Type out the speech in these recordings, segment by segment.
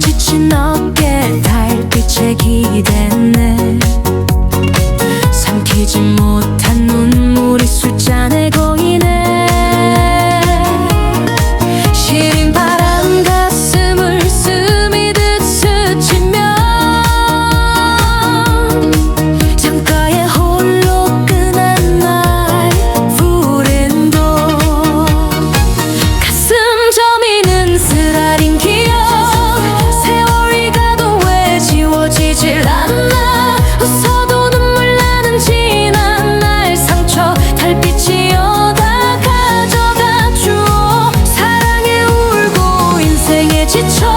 지친 어깨 달빛에 기대네. 지쳐.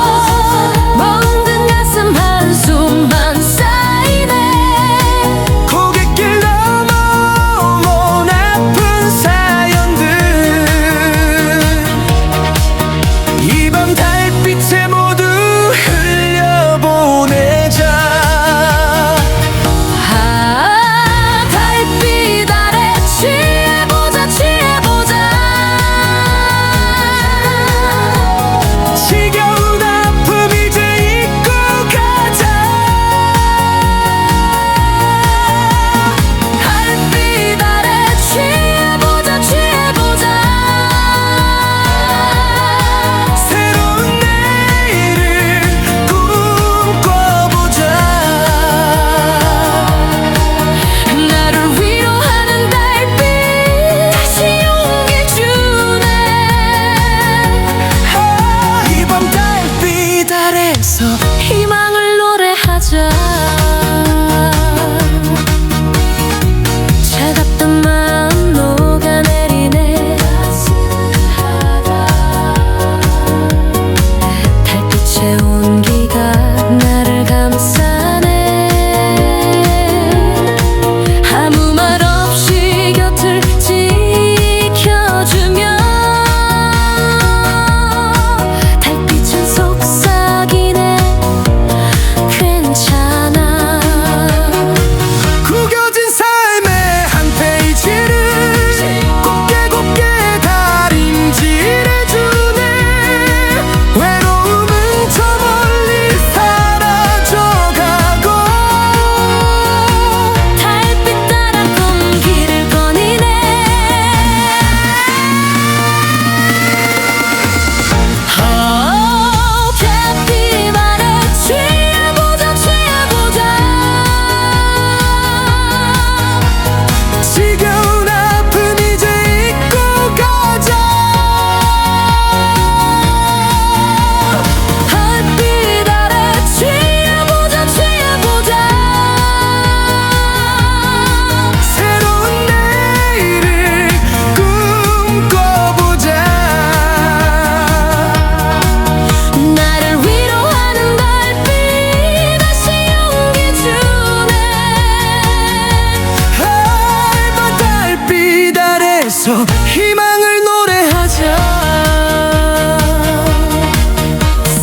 저 희망을 노래하자.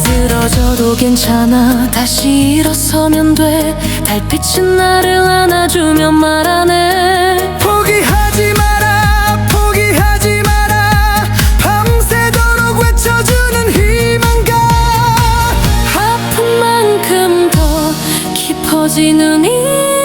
쓰러져도 괜찮아. 다시 일어서면 돼. 달빛은 나를 안아주면 말하네. 포기하지 마라 포기하지 마라. 밤새도록 외쳐주는 희망가 아픈 만큼 더 깊어지는 이